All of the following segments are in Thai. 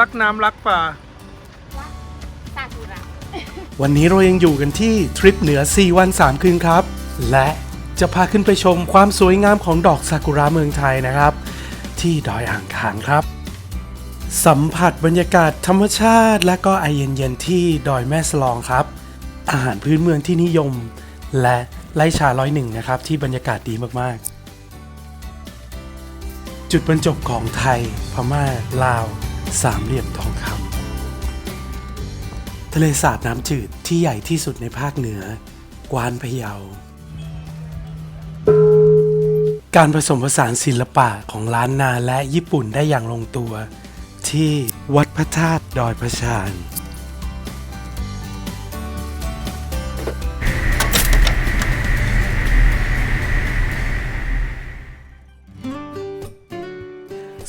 รักน้ำรักป่า ซากุระวันนี้เรายังอยู่กันที่ทริปเหนือ 4 วัน 3 คืนครับ และจะพาขึ้นไปชมความสวยงามของดอกซากุระเมืองไทยนะครับ ที่ดอยอ่างขางครับ สัมผัสบรรยากาศธรรมชาติ และก็ไอเย็นๆที่ดอยแม่สลองครับ อาหารพื้นเมืองที่นิยม และไล่ชาร้อยหนึ่งนะครับ ที่บรรยากาศดีมากๆ จุดบรรจบของไทย พม่า ลาว สามเหลี่ยมทองคำทะเลสาบน้ำจืดที่ใหญ่ที่สุดในภาคเหนือ กวานพะเยา การผสมผสานศิลปะของล้านนาและญี่ปุ่นได้อย่างลงตัว ที่วัดพระธาตุดอยพระชาน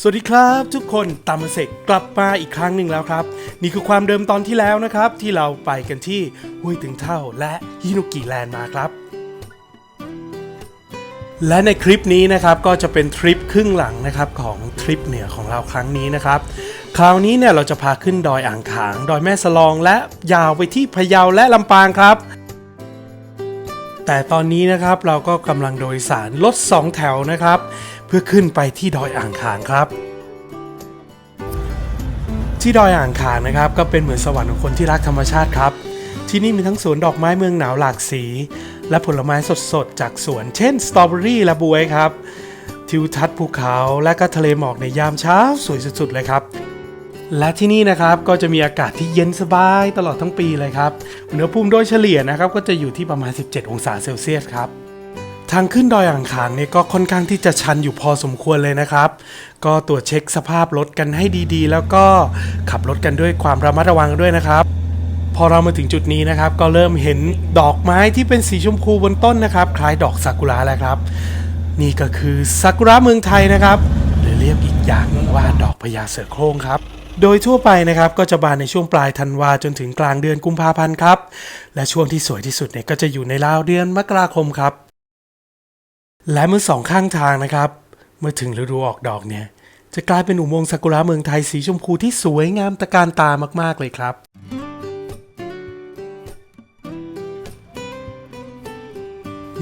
สวัสดีครับทุกคนตามาเสกกลับมาอีกครั้งหนึ่งแล้วครับ นี่คือความเดิมตอนที่แล้วนะครับ ที่เราไปกันที่ห้วยถึงเท่าและฮินุกิแลนด์มาครับ และในคลิปนี้นะครับก็จะเป็นทริปครึ่งหลังนะครับของทริปเหนือของเราครั้งนี้นะครับ คราวนี้เนี่ยเราจะพาขึ้นดอยอ่างขาง ดอยแม่สลองและยาวไปที่พะเยาและลำปางครับแต่ตอนนี้นะครับเราก็กำลังโดยสารรถสองแถวนะครับ พื่อขึ้นไปที่ดอยอ่างขางครับ ที่ดอยอ่างขางนะครับ ก็เป็นเหมือนสวรรค์ของคนที่รักธรรมชาติครับ ที่นี่มีทั้งสวนดอกไม้เมืองหนาวหลากสี และผลไม้สดๆจากสวนเช่นสตรอเบอรี่และบวยครับ ทิวทัศน์ภูเขาและก็ทะเลหมอกในยามเช้าสวยสุดๆเลยครับและที่นี่นะครับก็จะมีอากาศที่เย็นสบายตลอดทั้งปีเลยครับอุณหภูมิโดยเฉลี่ยนะครับก็จะอยู่ที่ประมาณ 17 องศาเซลเซียสครับ ทางขึ้นดอยอ่างขางเนี่ยก็ค่อนข้างที่จะชันอยู่พอสมควรเลยนะครับ ก็ตรวจเช็คสภาพรถกันให้ดีๆ แล้วก็ขับรถกันด้วยความระมัดระวังด้วยนะครับ พอเรามาถึงจุดนี้นะครับ ก็เริ่มเห็นดอกไม้ที่เป็นสีชมพูบนต้นนะครับ คล้ายดอกซากุระแล้วครับ นี่ก็คือซากุระเมืองไทยนะครับ หรือเรียกอีกอย่างหนึ่งว่าดอกพญาเสือโคร่งครับโดยทั่วไปนะครับก็จะบานในช่วงปลายธันวาจนถึงกลางเดือนกุมภาพันธ์ครับ และช่วงที่สวยที่สุดเนี่ยก็จะอยู่ในราวเดือนมกราคมครับ และเมื่อสองข้างทางนะครับ เมื่อถึงฤดูออกดอกเนี่ย จะกลายเป็นอุโมงค์ซากุระเมืองไทยสีชมพูที่สวยงามตะการตามากๆเลยครับ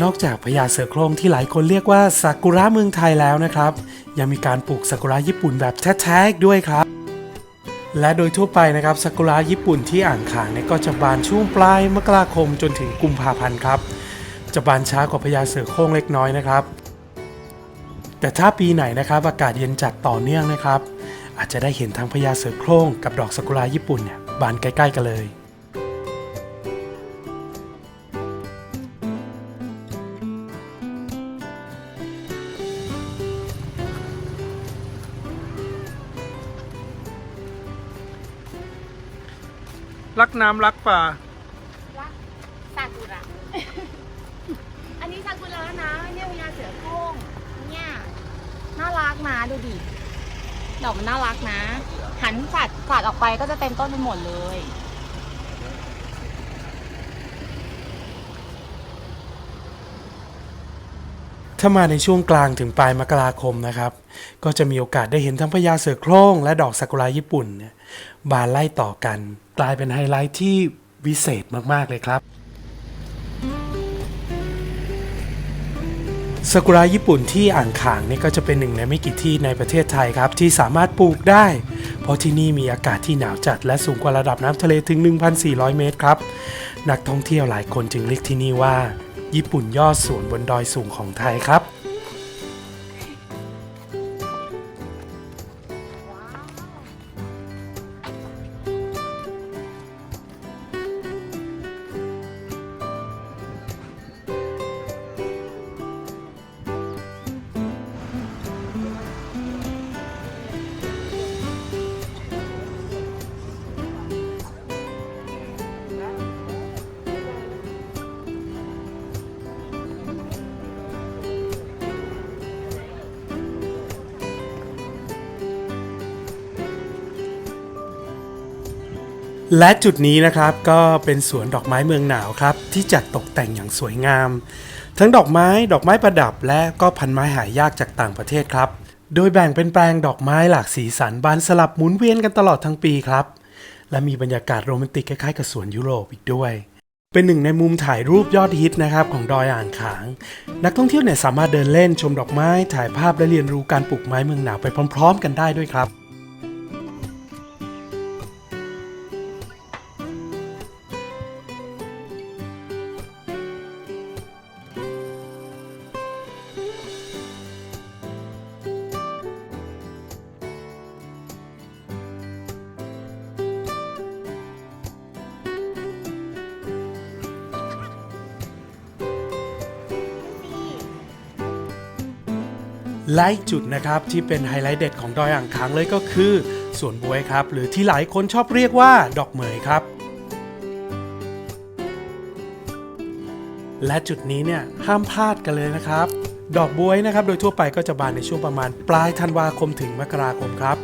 นอกจากพญาเสือโคร่งที่หลายคนเรียกว่าซากุระเมืองไทยแล้วนะครับ ยังมีการปลูกซากุระญี่ปุ่นแบบแท้ๆด้วยครับและโดยทั่วไปนะครับซากุระญี่ปุ่นที่อ่างขางเนี่ยก็จะบานช่วงปลายมกราคมจนถึงกุมภาพันธ์ครับ จะบานช้ากว่าพญาเสือโคร่งเล็กน้อยนะครับ แต่ถ้าปีไหนนะครับอากาศเย็นจัดต่อเนื่องนะครับ อาจจะได้เห็นทั้งพญาเสือโคร่งกับดอกซากุระญี่ปุ่นเนี่ยบานใกล้ ๆ กันเลยรักน้ำรักป่า รักซากุระ อันนี้ซากุระนะเนี่ยพญาเสือโคร่งเนี่ย น่ารักนะดูดิดอกมันน่ารักนะ หันฝัดฝัดออกไปก็จะเต็มต้นไปหมดเลย ถ้ามาในช่วงกลางถึงปลายมกราคมนะครับ ก็จะมีโอกาสได้เห็นทั้งพญาเสือโคร่งและดอกซากุระญี่ปุ่นเนี่ยบานไล่ต่อกัน กลายเป็นไฮไลท์ที่วิเศษมาก ๆ เลยครับ ซากุระญี่ปุ่นที่อ่างขางนี่ก็จะเป็นหนึ่งในไม่กี่ที่ในประเทศไทยครับที่สามารถปลูกได้ เพราะที่นี่มีอากาศที่หนาวจัดและสูงกว่าระดับน้ำทะเลถึง 1,400 เมตรครับ นักท่องเที่ยวหลายคนจึงเรียกที่นี่ว่า ญี่ปุ่นยอดสวนบนดอยสูงของไทยครับ และจุดนี้นะครับก็เป็นสวนดอกไม้เมืองหนาวครับ ที่จัดตกแต่งอย่างสวยงาม ทั้งดอกไม้ดอกไม้ประดับและก็พันไม้หายากจากต่างประเทศครับ โดยแบ่งเป็นแปลงดอกไม้หลากสีสันบานสลับหมุนเวียนกันตลอดทั้งปีครับ และมีบรรยากาศโรแมนติกคล้ายๆกับสวนยุโรปอีกด้วย เป็นหนึ่งในมุมถ่ายรูปยอดฮิตนะครับของดอยอ่างขาง นักท่องเที่ยวเนี่ยสามารถเดินเล่นชมดอกไม้ถ่ายภาพและเรียนรู้การปลูกไม้เมืองหนาวไปพร้อม ๆ กันได้ด้วยครับ และจุดนะครับที่เป็นไฮไลท์เด็ดของดอยอ่างขางเลยก็คือสวนบวยครับ หรือที่หลายคนชอบเรียกว่าดอกเหมยครับ และจุดนี้เนี่ยห้ามพลาดกันเลยนะครับ ดอกบวยนะครับ โดยทั่วไปก็จะบานในช่วงประมาณปลายธันวาคมถึงมกราคมครับ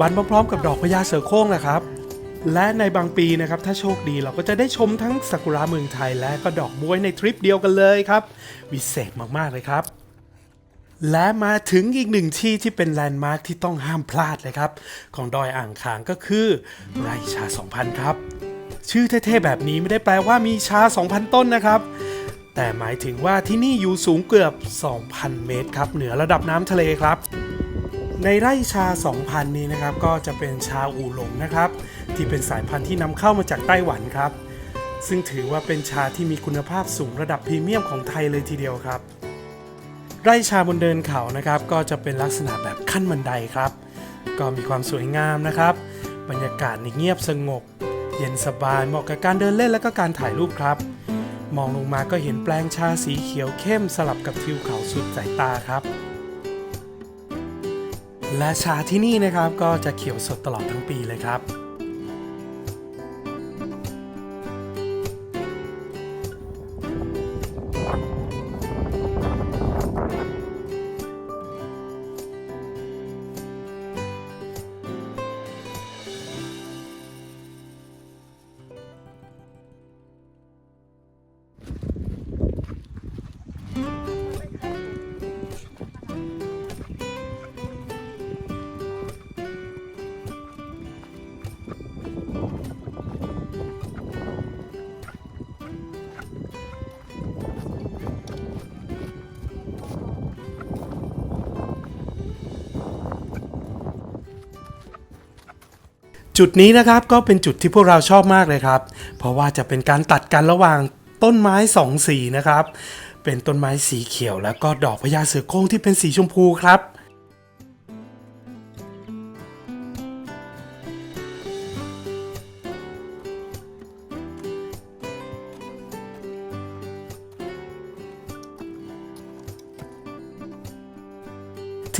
บานพร้อมๆกับดอกพญาเสือโคร่งนะครับและในบางปีนะครับถ้าโชคดีเราก็จะได้ชมทั้งซากุระเมืองไทยและก็ดอกบวยในทริปเดียวกันเลยครับ วิเศษมากๆเลยครับ และมาถึงอีกหนึ่งที่ที่เป็นแลนด์มาร์คที่ต้องห้ามพลาดเลยครับ ของดอยอ่างขางก็คือ ไร่ชา 2000 ครับ ชื่อเท่ๆแบบนี้ไม่ได้แปลว่ามีชา 2,000 ต้นนะครับ แต่หมายถึงว่าที่นี่อยู่สูงเกือบ 2,000 เมตรครับ เหนือระดับน้ำทะเลครับ ในไร่ชา 2,000 นี้นะครับ ก็จะเป็นชาอูหลงนะครับ ที่เป็นสายพันธุ์ที่นำเข้ามาจากไต้หวันครับ ซึ่งถือว่าเป็นชาที่มีคุณภาพสูงระดับพรีเมียมของไทยเลยทีเดียวครับ ไร่ชาบนเดินเขานะครับ ก็จะเป็นลักษณะแบบขั้นบันไดครับ ก็มีความสวยงามนะครับ บรรยากาศนี่เงียบสงบ เย็นสบายเหมาะกับการเดินเล่นและก็การถ่ายรูปครับ มองลงมาก็เห็นแปลงชาสีเขียวเข้มสลับกับทิวเขาสุดสายตาครับ และชาที่นี่นะครับก็จะเขียวสดตลอดทั้งปีเลยครับ จุดนี้นะครับก็เป็นจุดที่พวกเราชอบมากเลยครับ เพราะว่าจะเป็นการตัดกันระหว่างต้นไม้สองสีนะครับ เป็นต้นไม้สีเขียวแล้วก็ดอกพญาเสือโคร่งที่เป็นสีชมพูครับ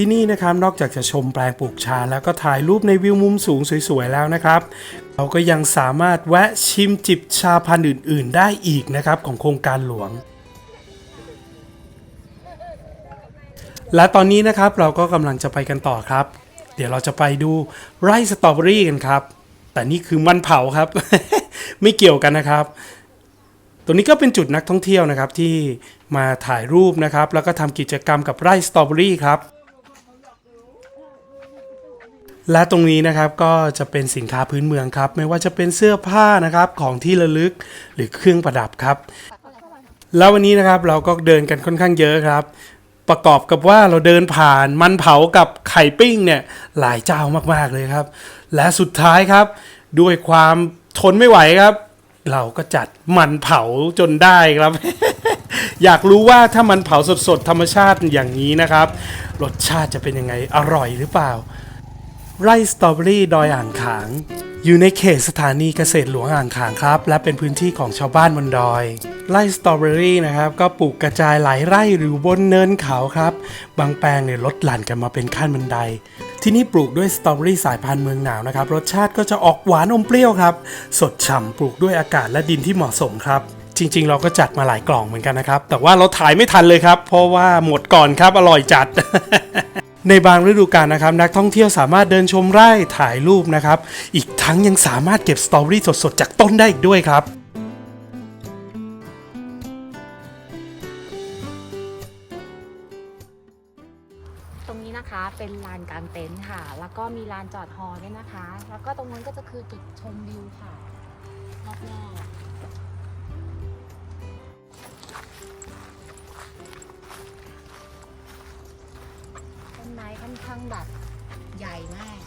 ที่นี่นะครับนอกจากจะชมแปลงปลูกชา แล้วก็ถ่ายรูปในวิวมุมสูงสวยๆแล้วนะครับ เราก็ยังสามารถแวะชิมจิบชาพันธุ์อื่น ๆ ได้อีกนะครับของโครงการหลวงและตอนนี้นะครับเราก็กำลังจะไปกันต่อครับ เดี๋ยวเราจะไปดูไร่สตรอเบอรี่กันครับ แต่นี่คือมันเผาครับ ไม่เกี่ยวกันนะครับ ตัวนี้ก็เป็นจุดนักท่องเที่ยวนะครับที่มาถ่ายรูปนะครับ แล้วก็ทำกิจกรรมกับไร่สตรอเบอรี่ครับ และตรงนี้นะครับก็จะเป็นสินค้าพื้นเมืองครับ ไม่ว่าจะเป็นเสื้อผ้านะครับของที่ระลึกหรือเครื่องประดับครับ แล้ววันนี้นะครับเราก็เดินกันค่อนข้างเยอะครับ ประกอบกับว่าเราเดินผ่านมันเผากับไข่ปิ้งเนี่ยหลายเจ้ามากๆเลยครับ และสุดท้ายครับ ด้วยความทนไม่ไหวครับ เราก็จัดมันเผาจนได้ครับ อยากรู้ว่าถ้ามันเผาสดๆธรรมชาติอย่างนี้นะครับ รสชาติจะเป็นยังไงอร่อยหรือเปล่า ไร่สตรอเบอรี่ดอยอ่างขาง อยู่ในเขตสถานีเกษตรหลวงอ่างขางครับ และเป็นพื้นที่ของชาวบ้านบนดอย ไร่สตรอเบอรี่นะครับ ก็ปลูกกระจายหลายไร่หรือบนเนินเขาครับ บางแปลงเนี่ยลดหลั่นกันมาเป็นขั้นบันได ที่นี่ปลูกด้วยสตรอเบอรี่สายพันธุ์เมืองหนาวนะครับ รสชาติก็จะออกหวานอมเปรี้ยวครับ สดฉ่ำปลูกด้วยอากาศและดินที่เหมาะสมครับ จริง ๆ เราก็จัดมาหลายกล่องเหมือนกันนะครับ แต่ว่าเราถ่ายไม่ทันเลยครับ เพราะว่าหมดก่อนครับ อร่อยจัด ในบางฤดูกาลนะครับ นักท่องเที่ยวสามารถเดินชมไร่ถ่ายรูปนะครับ อีกทั้งยังสามารถเก็บสตรอเบอรี่สดๆ จากต้นได้อีกด้วยครับตรงนี้นะคะเป็นลานกางเต็นท์ค่ะ แล้วก็มีลานจอดฮอด้วยนะคะ แล้วก็ตรงนู้นก็จะคือจุดชมวิวค่ะรอบๆ ไม้ค่อนข้างแบบใหญ่มาก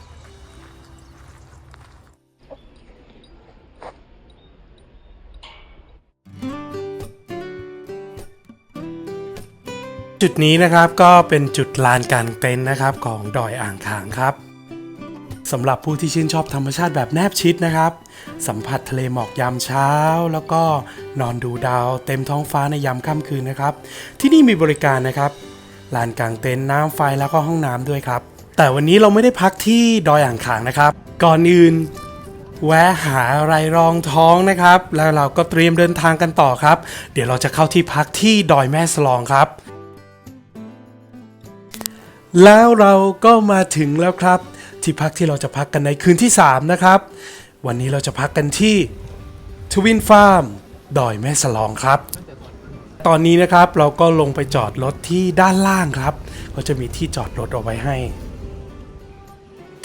จุดนี้นะครับก็เป็นจุดลานกลางเต็นท์นะครับของดอยอ่างขางครับสำหรับผู้ที่ชื่นชอบธรรมชาติแบบแนบชิดนะครับ สัมผัสทะเลหมอกยามเช้า แล้วก็นอนดูดาวเต็มท้องฟ้าในยามค่ำคืนนะครับ ที่นี่มีบริการนะครับ ลานกลางเต็นท์น้ำไฟแล้วก็ห้องน้ำด้วยครับ แต่วันนี้เราไม่ได้พักที่ดอยอ่างขางนะครับ ก่อนอื่น แวะหาอะไรรองท้องนะครับ แล้วเราก็เตรียมเดินทางกันต่อครับ เดี๋ยวเราจะเข้าที่พักที่ดอยแม่สลองครับ แล้วเราก็มาถึงแล้วครับ ที่พักที่เราจะพักกันในคืนที่ 3 นะครับ วันนี้เราจะพักกันที่ทวินฟาร์มดอยแม่สลองครับ ตอนนี้นะครับเราก็ลงไปจอดรถที่ด้านล่างครับ ก็จะมีที่จอดรถเอาไว้ให้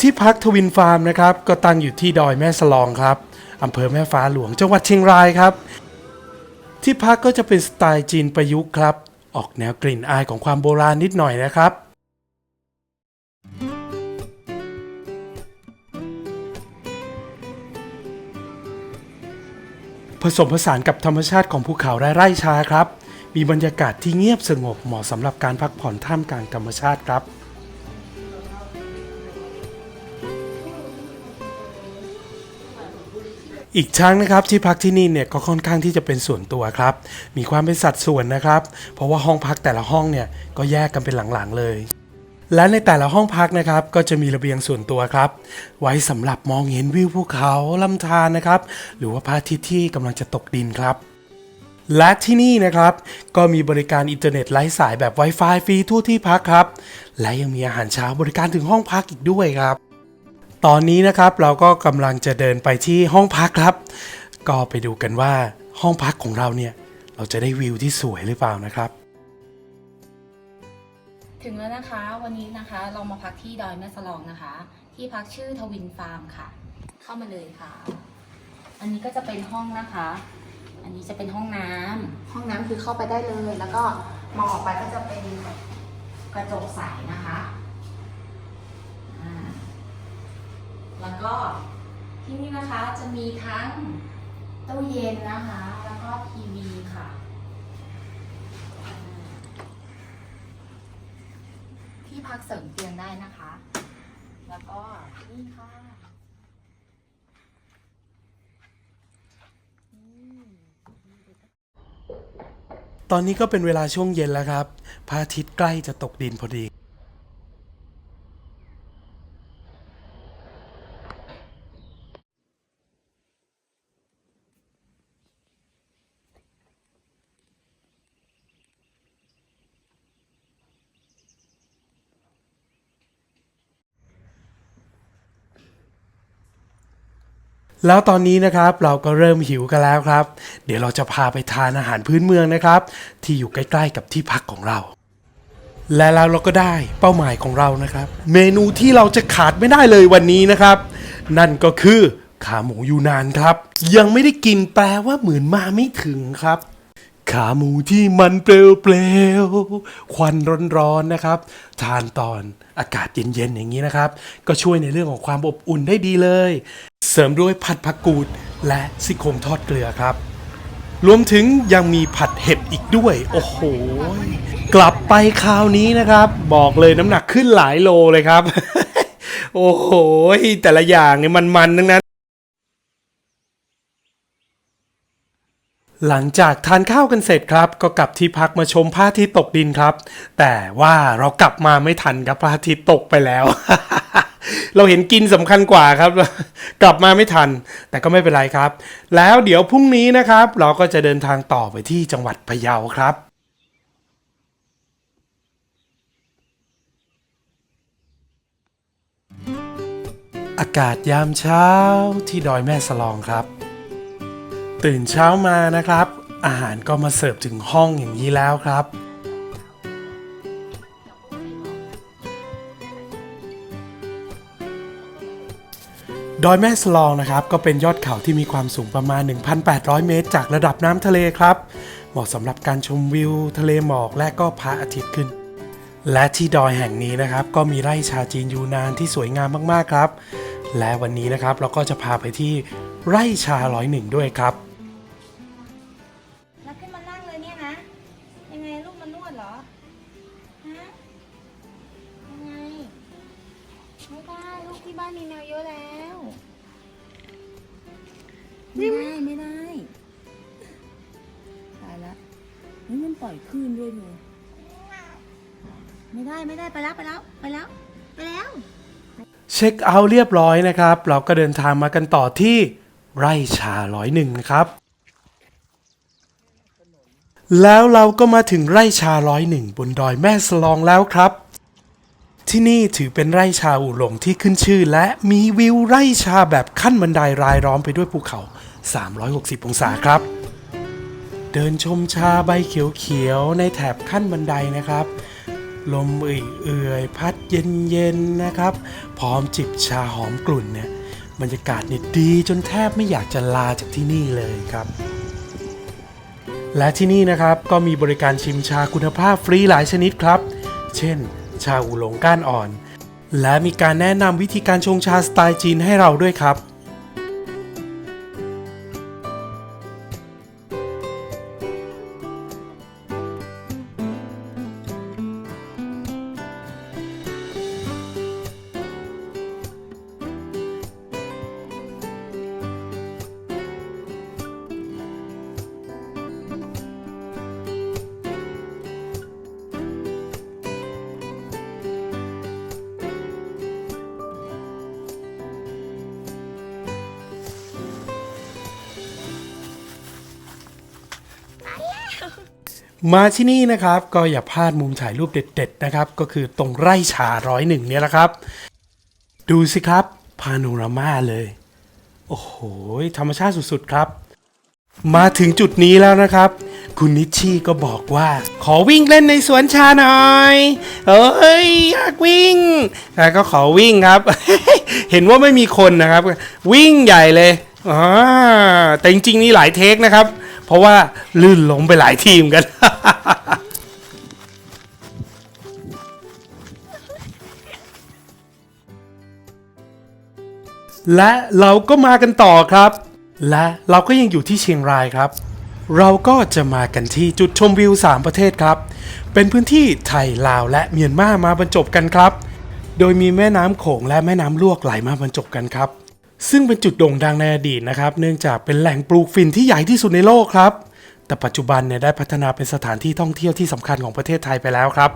ที่พักทวินฟาร์มนะครับก็ตั้งอยู่ที่ดอยแม่สลองครับอำเภอแม่ฟ้าหลวงจังหวัดเชียงรายครับ ที่พักก็จะเป็นสไตล์จีนประยุกต์ครับ ออกแนวกลิ่นอายของความโบราณนิดหน่อยนะครับผสมผสานกับธรรมชาติของภูเขาและไร่ชาครับ มีบรรยากาศที่เงียบสงบเหมาะสำหรับการพักผ่อนท่ามกลางธรรมชาติครับ อีกทั้งนะครับที่พักที่นี่เนี่ยก็ค่อนข้างที่จะเป็นส่วนตัวครับ มีความเป็นสัดส่วนนะครับ เพราะว่าห้องพักแต่ละห้องเนี่ยก็แยกกันเป็นหลังๆเลยและในแต่ละห้องพักนะครับก็จะมีระเบียงส่วนตัวครับ ไว้สำหรับมองเห็นวิวภูเขาลำธารนะครับ หรือว่าพระอาทิตย์ที่กำลังจะตกดินครับ และที่นี่นะครับ ก็มีบริการอินเทอร์เน็ตไร้สายแบบ Wi-Fi ฟรีทั่วที่พักครับ และยังมีอาหารเช้าบริการถึงห้องพักอีกด้วยครับ ตอนนี้นะครับเราก็กำลังจะเดินไปที่ห้องพักครับ ก็ไปดูกันว่าห้องพักของเราเนี่ยเราจะได้วิวที่สวยหรือเปล่านะครับ ถึงแล้วนะคะวันนี้นะคะเรามาพักที่ดอยแม่สลองนะคะ ที่พักชื่อทวินฟาร์มค่ะ เข้ามาเลยค่ะ อันนี้ก็จะเป็นห้องนะคะ อันนี้จะเป็นห้องน้ำห้องน้ำคือเข้าไปได้เลย แล้วก็มองออกไปก็จะเป็นกระจกใสนะคะอ่าแล้วก็ที่นี่นะคะจะมีทั้งตู้เย็นนะคะ แล้วก็ทีวีค่ะ ที่พักเสริมเตียงได้นะคะ แล้วก็นี่ค่ะ ตอนนี้ก็เป็นเวลาช่วงเย็นแล้วครับ พระอาทิตย์ใกล้จะตกดินพอดี แล้วตอนนี้นะครับเราก็เริ่มหิวกันแล้วครับ เดี๋ยวเราจะพาไปทานอาหารพื้นเมืองนะครับ ที่อยู่ใกล้ๆกับที่พักของเรา และแล้วเราก็ได้เป้าหมายของเรานะครับ เมนูที่เราจะขาดไม่ได้เลยวันนี้นะครับ นั่นก็คือขาหมูยูนานครับ ยังไม่ได้กินแปลว่าเหมือนมาไม่ถึงครับ ขาหมูที่มันเปลวๆควันร้อนๆนะครับ ทานตอนอากาศเย็นๆอย่างนี้นะครับ ก็ช่วยในเรื่องของความอบอุ่นได้ดีเลย เสริมด้วยผัดผักกูดและซี่โครงทอดเกลือครับ รวมถึงยังมีผัดเห็ดอีกด้วย โอ้โห กลับไปคราวนี้นะครับ บอกเลยน้ำหนักขึ้นหลายโลเลยครับ โอ้โห แต่ละอย่างเนี่ยมันๆทั้งนั้น หลังจากทานข้าวกันเสร็จครับ ก็กลับที่พักมาชมพระอาทิตย์ตกดินครับ แต่ว่าเรากลับมาไม่ทันครับพระอาทิตย์ตกไปแล้ว เราเห็นกินสำคัญกว่าครับ กลับมาไม่ทัน แต่ก็ไม่เป็นไรครับ แล้วเดี๋ยวพรุ่งนี้นะครับ เราก็จะเดินทางต่อไปที่จังหวัดพะเยาครับอากาศยามเช้าที่ดอยแม่สลองครับ ตื่นเช้ามานะครับ อาหารก็มาเสิร์ฟถึงห้องอย่างนี้แล้วครับ ดอยแม่สลองนะครับ ก็เป็นยอดเขาที่มีความสูงประมาณ 1,800 เมตร จากระดับน้ำทะเลครับ เหมาะสำหรับการชมวิว ทะเลหมอกและก็พระอาทิตย์ขึ้น และที่ดอยแห่งนี้นะครับ ก็มีไร่ชาจีนยูนานที่สวยงามมากๆครับ และวันนี้นะครับเราก็จะพาไปที่ไร่ชาร้อยหนึ่งด้วยครับ ไม่ได้ไม่ได้ตายละเฮ้ยมันปล่อยคลื่นด้วยเธอไม่ได้ไม่ได้ไปแล้วไปแล้วไปแล้วไปแล้ว เช็คเอาท์เรียบร้อยนะครับ เราก็เดินทางมากันต่อที่ไร่ชาร้อยหนึ่งนะครับ แล้วเราก็มาถึงไร่ชาร้อยหนึ่งบนดอยแม่สลองแล้วครับ ที่นี่ถือเป็นไร่ชาอู่หลงที่ขึ้นชื่อ และมีวิวไร่ชาแบบขั้นบันไดรายล้อมไปด้วยภูเขา 360 องศาครับ เดินชมชาใบเขียวๆในแถบขั้นบันไดนะครับ ลมเอื่อยๆพัดเย็นๆนะครับ พร้อมจิบชาหอมกลุ่นเนี่ยบรรยากาศเนี่ยดีจนแทบไม่อยากจะลาจากที่นี่เลยครับ และที่นี่นะครับก็มีบริการชิมชาคุณภาพฟรีหลายชนิดครับ เช่น ชาอูหลงก้านอ่อน และมีการแนะนำวิธีการชงชาสไตล์จีนให้เราด้วยครับ มาที่นี่นะครับก็อย่าพลาดมุมถ่ายรูปเด็ด ๆ นะครับ ก็คือตรงไร่ชาร้อยหนึ่งเนี่ยแหละครับ ดูสิครับพาโนรามาเลย โอ้โห ธรรมชาติสุด ๆ ครับ มาถึงจุดนี้แล้วนะครับ คุณนิชชี่ก็บอกว่า ขอวิ่งเล่นในสวนชาหน่อยเอ้ยอยากวิ่งแล้วก็ขอวิ่งครับ เห็นว่าไม่มีคนนะครับ วิ่งใหญ่เลยอ่าแต่จริงๆนี่หลายเทคนะครับ เพราะว่าลื่นล้มไปหลายทีมกัน และเราก็มากันต่อครับ และเราก็ยังอยู่ที่เชียงรายครับ เราก็จะมากันที่จุดชมวิว 3 ประเทศครับ เป็นพื้นที่ไทยลาวและเมียนมามาบรรจบกันครับ โดยมีแม่น้ำโขงและแม่น้ำลวกไหลมาบรรจบกันครับ ซึ่งเป็นจุดโด่งดังในอดีตนะครับ เนื่องจากเป็นแหล่งปลูกฝิ่นที่ใหญ่ที่สุดในโลกครับ แต่ปัจจุบันเนี่ยได้พัฒนาเป็นสถานที่ท่องเที่ยวที่สำคัญของประเทศไทยไปแล้วครับ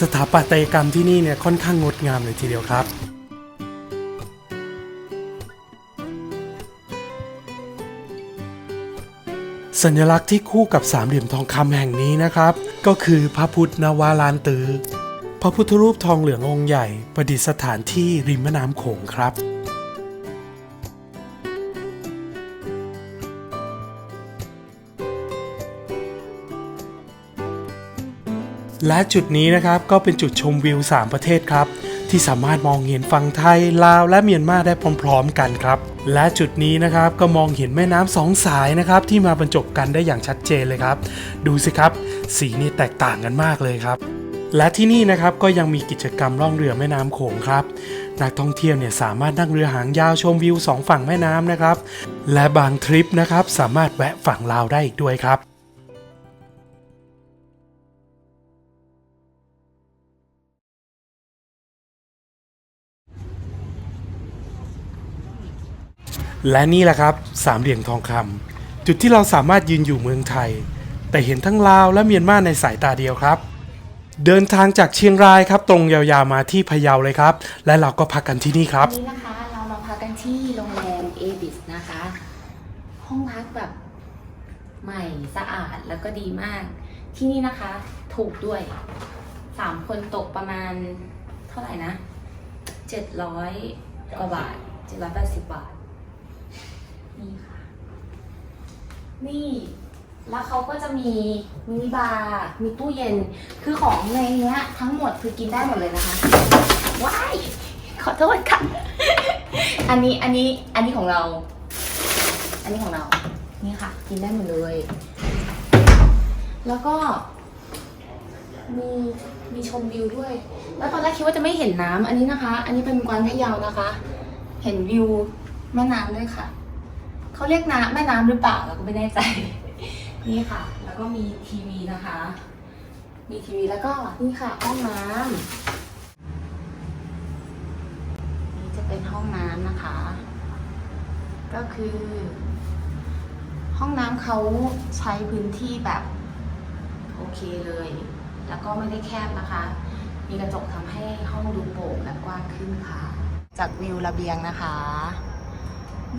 สถาปัตยกรรมที่นี่เนี่ยค่อนข้างงดงามเลยทีเดียวครับสัญลักษณ์ที่คู่กับสามเหลี่ยมทองคำแห่งนี้นะครับ ก็คือพระพุทธนวาลานตือ พระพุทธรูปทองเหลืององค์ใหญ่ประดิษฐานที่ริมแม่น้ำโขงครับ และจุดนี้นะครับก็เป็นจุดชมวิว 3 ประเทศครับ ที่สามารถมองเห็นฝั่งไทย ลาว และเมียนมาได้พร้อม ๆ กันครับ และจุดนี้นะครับก็มองเห็นแม่น้ำสองสายนะครับที่มาบรรจบกันได้อย่างชัดเจนเลยครับ ดูสิครับ สีนี่แตกต่างกันมากเลยครับ และที่นี่นะครับก็ยังมีกิจกรรมล่องเรือแม่น้ำโขงครับนักท่องเที่ยวเนี่ยสามารถนั่งเรือหางยาวชมวิวสองฝั่งแม่น้ำนะครับ และบางทริปนะครับสามารถแวะฝั่งลาวได้อีกด้วยครับ และนี่แหละครับสามเหลี่ยมทองคำจุดที่เราสามารถยืนอยู่เมืองไทย แต่เห็นทั้งลาวและเมียนมาในสายตาเดียวครับ เดินทางจากเชียงรายครับ ตรงยาวๆมาที่พะเยาเลยครับ และเราก็พักกันที่นี่ครับ วันนี้นะคะเรามาพักกันที่โรงแรมเอบิสนะคะ ห้องพักแบบใหม่สะอาดแล้วก็ดีมาก ที่นี่นะคะ ถูกด้วยสามคนตกประมาณเท่าไหร่นะเจ็ดร้อยกว่าบาทเจ็ดร้อยแปดสิบบาท นี่ค่ะ นี่ แล้วเขาก็จะมีมินิบาร์มีตู้เย็น คือของในเนี้ยทั้งหมดคือกินได้หมดเลยนะคะว้ายขอโทษค่ะ อันนี้อันนี้อันนี้ของเรา อันนี้ของเรา นี่ค่ะ กินได้หมดเลย แล้วก็มีมีชมวิวด้วย แล้วตอนแรกคิดว่าจะไม่เห็นน้ำอันนี้นะคะ อันนี้เป็นกวานพะเยานะคะ เห็นวิวแม่น้ำด้วยค่ะ เขาเรียกน้ำแม่น้ำหรือเปล่าเราก็ไม่แน่ใจ นี่ค่ะ แล้วก็มีทีวีนะคะ มีทีวีแล้วก็นี่ค่ะห้องน้ำนี่จะเป็นห้องน้ำนะคะ ก็คือ ห้องน้ำเขาใช้พื้นที่แบบโอเคเลย แล้วก็ไม่ได้แคบนะคะ มีกระจกทำให้ห้องดูโปร่งและกว้างขึ้นค่ะ จากวิวระเบียงนะคะ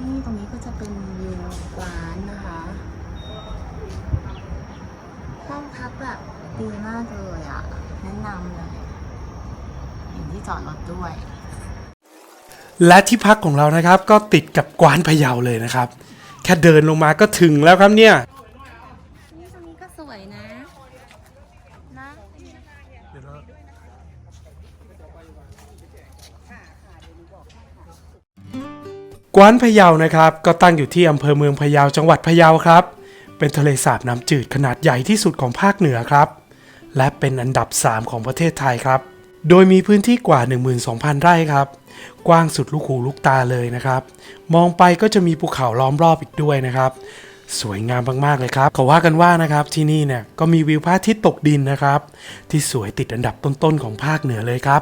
นี่ตรงนี้ก็จะเป็นวิวร้านนะคะ ห้องพักแบบดีมากเลยอะ่ะ แนะนำเลยเห็นที่จอดรถด้วย และที่พักของเรานะครับก็ติดกับกวานพะเยาเลยนะครับ แค่เดินลงมาก็ถึงแล้วครับเนี่ย กวานพะเยานะครับ ก็ตั้งอยู่ที่อำเภอเมืองพะเยาจังหวัดพะเยาครับ เป็นทะเลสาบน้ำจืดขนาดใหญ่ที่สุดของภาคเหนือครับ และเป็นอันดับ 3 ของประเทศไทยครับ โดยมีพื้นที่กว่า 12,000 ไร่ครับ กว้างสุดลูกหูลูกตาเลยนะครับ มองไปก็จะมีภูเขาล้อมรอบอีกด้วยนะครับ สวยงามมากๆเลยครับเขาว่ากันว่านะครับที่นี่เนี่ยก็มีวิวพระอาทิตย์ตกดินนะครับ ที่สวยติดอันดับต้นๆของภาคเหนือเลยครับ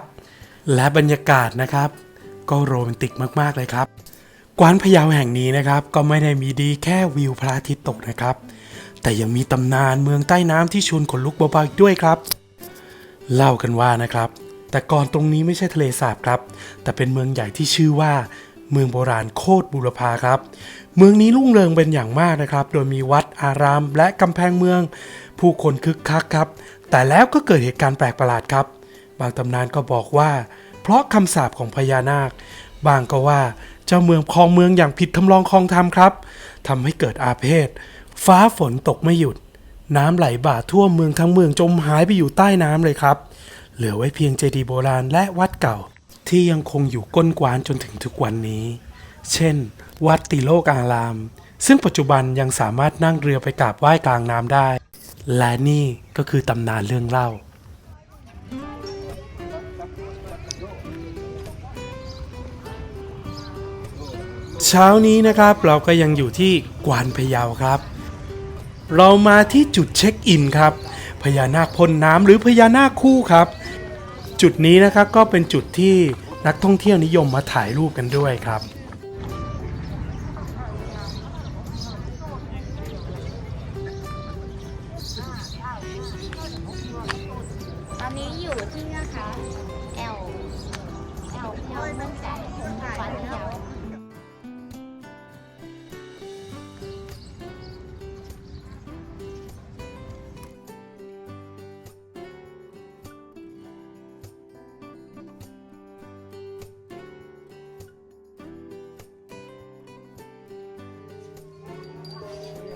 และบรรยากาศนะครับ ก็โรแมนติกมากๆเลยครับ กวานพะเยาแห่งนี้นะครับก็ไม่ได้มีดีแค่วิวพระอาทิตย์ตกนะครับ แต่ยังมีตำนานเมืองใต้น้ำที่ชวนขนลุกเบาๆอีกด้วยครับ เล่ากันว่านะครับ แต่ก่อนตรงนี้ไม่ใช่ทะเลสาบครับ แต่เป็นเมืองใหญ่ที่ชื่อว่า เมืองโบราณโคตรบูรพาครับ เมืองนี้รุ่งเรืองเป็นอย่างมากนะครับ โดยมีวัดอาราม และกำแพงเมือง ผู้คนคึกคักครับ แต่แล้วก็เกิดเหตุการณ์แปลกประหลาดครับ บางตำนานก็บอกว่า เพราะคำสาปของพญานาค บางก็ว่า เจ้าเมืองครองเมืองอย่างผิดทำลองคลองธรรมครับทำให้เกิดอาเพศ ฟ้าฝนตกไม่หยุด น้ำไหลบ่าท่วมเมืองทั้งเมืองจมหายไปอยู่ใต้น้ำเลยครับ เหลือไว้เพียงเจดีย์โบราณและวัดเก่า ที่ยังคงอยู่ก้นกวานจนถึงทุกวันนี้ เช่น วัดติโลกอาราม ซึ่งปัจจุบันยังสามารถนั่งเรือไปกราบไหว้กลางน้ำได้ และนี่ก็คือตำนานเรื่องเล่า เช้านี้นะครับเราก็ยังอยู่ที่กวานพะเยาครับ เรามาที่จุดเช็คอินครับพญานาคพ่นน้ำหรือพญานาคคู่ครับ จุดนี้นะครับก็เป็นจุดที่นักท่องเที่ยวนิยมมาถ่ายรูปกันด้วยครับ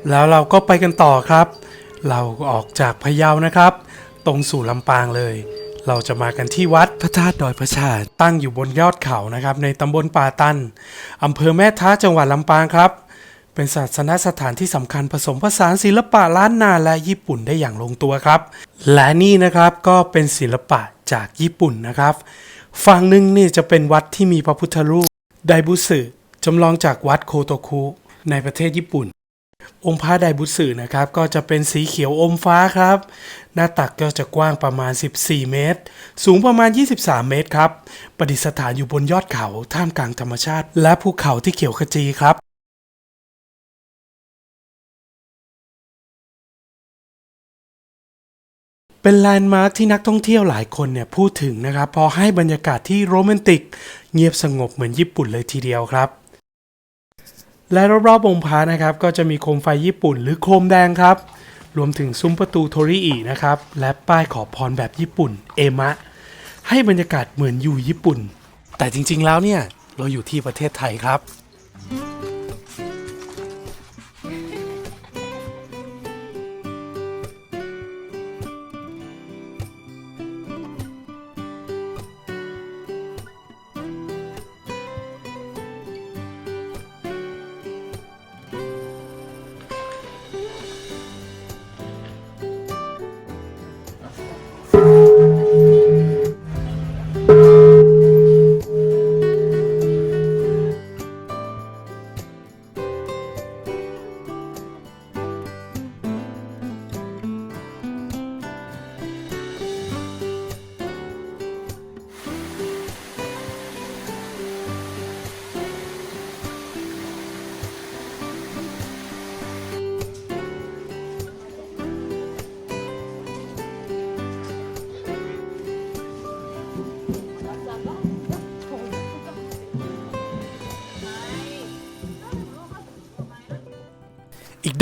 แล้วเราก็ไปกันต่อครับ เราออกจากพะเยานะครับ ตรงสู่ลำปางเลย เราจะมากันที่วัดพระธาตุดอยพระชาตั้งอยู่บนยอดเขานะครับ ในตำบลป่าตันอำเภอแม่ท้าจังหวัดลำปางครับ เป็นศาสนสถานที่สำคัญผสมผสานศิลปะล้านนาและญี่ปุ่นได้อย่างลงตัวครับ และนี่นะครับก็เป็นศิลปะจากญี่ปุ่นนะครับ ฝั่งหนึ่งนี่จะเป็นวัดที่มีพระพุทธรูปไดบุสึจำลองจากวัดโคโตคุในประเทศญี่ปุ่น องค์พระไดบุสึนะครับ ก็จะเป็นสีเขียวอมฟ้าครับ หน้าตักก็จะกว้างประมาณ 14 เมตร สูงประมาณ 23 เมตรครับ ประดิษฐานอยู่บนยอดเขาท่ามกลางธรรมชาติ และภูเขาที่เขียวขจีครับเป็นแลนด์มาร์คที่นักท่องเที่ยวหลายคนเนี่ยพูดถึงนะครับ พอให้บรรยากาศที่โรแมนติก เงียบสงบเหมือนญี่ปุ่นเลยทีเดียวครับ และรอบๆองค์พระนะครับ ก็จะมีโคมไฟญี่ปุ่นหรือโคมแดงครับ รวมถึงซุ้มประตูโทริอินะครับ และป้ายขอพรแบบญี่ปุ่นเอมะ ให้บรรยากาศเหมือนอยู่ญี่ปุ่น แต่จริงๆแล้วเนี่ย เราอยู่ที่ประเทศไทยครับอีก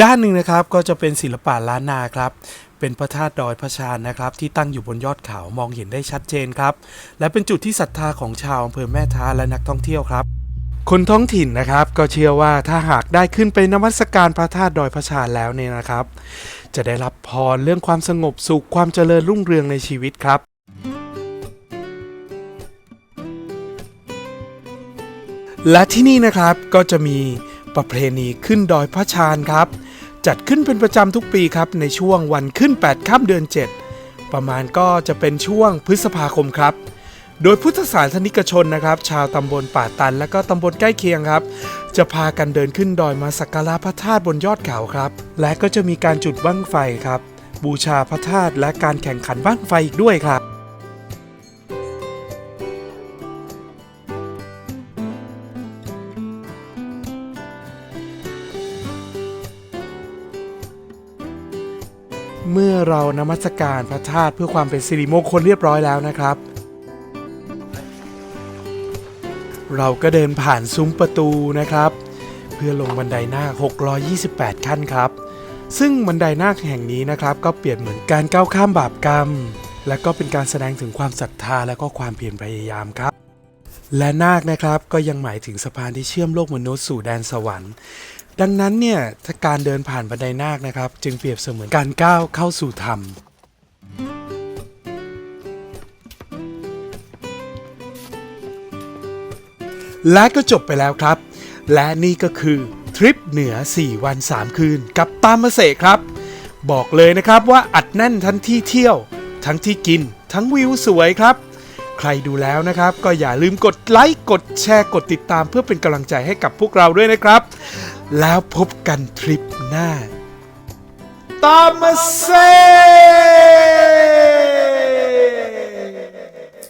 ด้านหนึ่งนะครับก็จะเป็นศิลปะล้านนาครับ เป็นพระธาตุดอยพระชานนะครับ ที่ตั้งอยู่บนยอดเขามองเห็นได้ชัดเจนครับ และเป็นจุดที่ศรัทธาของชาวอำเภอแม่ท้าและนักท่องเที่ยวครับ คนท้องถิ่นนะครับก็เชื่อว่าถ้าหากได้ขึ้นไปนมัสการพระธาตุดอยพระชานแล้วเนี่ยนะครับ จะได้รับพรเรื่องความสงบสุขความเจริญรุ่งเรืองในชีวิตครับและที่นี่นะครับก็จะมีประเพณีขึ้นดอยพระชานครับ จัดขึ้นเป็นประจำทุกปีครับในช่วงวันขึ้น 8ค่ำเดือน 7 ประมาณก็จะเป็นช่วงพฤษภาคมครับ โดยพุทธศาสนิกชนนะครับ ชาวตำบลป่าตัน และก็ตำบลใกล้เคียงครับ จะพากันเดินขึ้นดอยมาสักการะพระธาตุบนยอดเขาครับ และก็จะมีการจุดบั้งไฟครับ บูชาพระธาตุและการแข่งขันบั้งไฟอีกด้วยครับ เรานมัสการพระธาตุเพื่อความเป็นสิริมงคลเรียบร้อยแล้วนะครับ เราก็เดินผ่านซุ้มประตูนะครับ เพื่อลงบันไดนาค 628 ขั้นครับ ซึ่งบันไดนาคแห่งนี้นะครับ ก็เปรียบเหมือนการก้าวข้ามบาปกรรม และก็เป็นการแสดงถึงความศรัทธาและก็ความเพียรพยายามครับและนาคนะครับก็ยังหมายถึงสะพานที่เชื่อมโลกมนุษย์สู่แดนสวรรค์ ดังนั้นเนี่ยถ้าการเดินผ่านบันไดนาคนะครับ จึงเปรียบเสมือนการก้าวเข้าสู่ธรรมและก็จบไปแล้วครับ และนี่ก็คือทริปเหนือ 4 วัน 3 คืน กับตามมาเสกครับ บอกเลยนะครับว่าอัดแน่นทั้งที่เที่ยว ทั้งที่กิน ทั้งวิวสวยครับ ใครดูแล้วนะครับ ก็อย่าลืมกดไลค์ กดแชร์ กดติดตามเพื่อเป็นกำลังใจให้กับพวกเราด้วยนะครับ แล้วพบกันทริปหน้า ตามมาเซ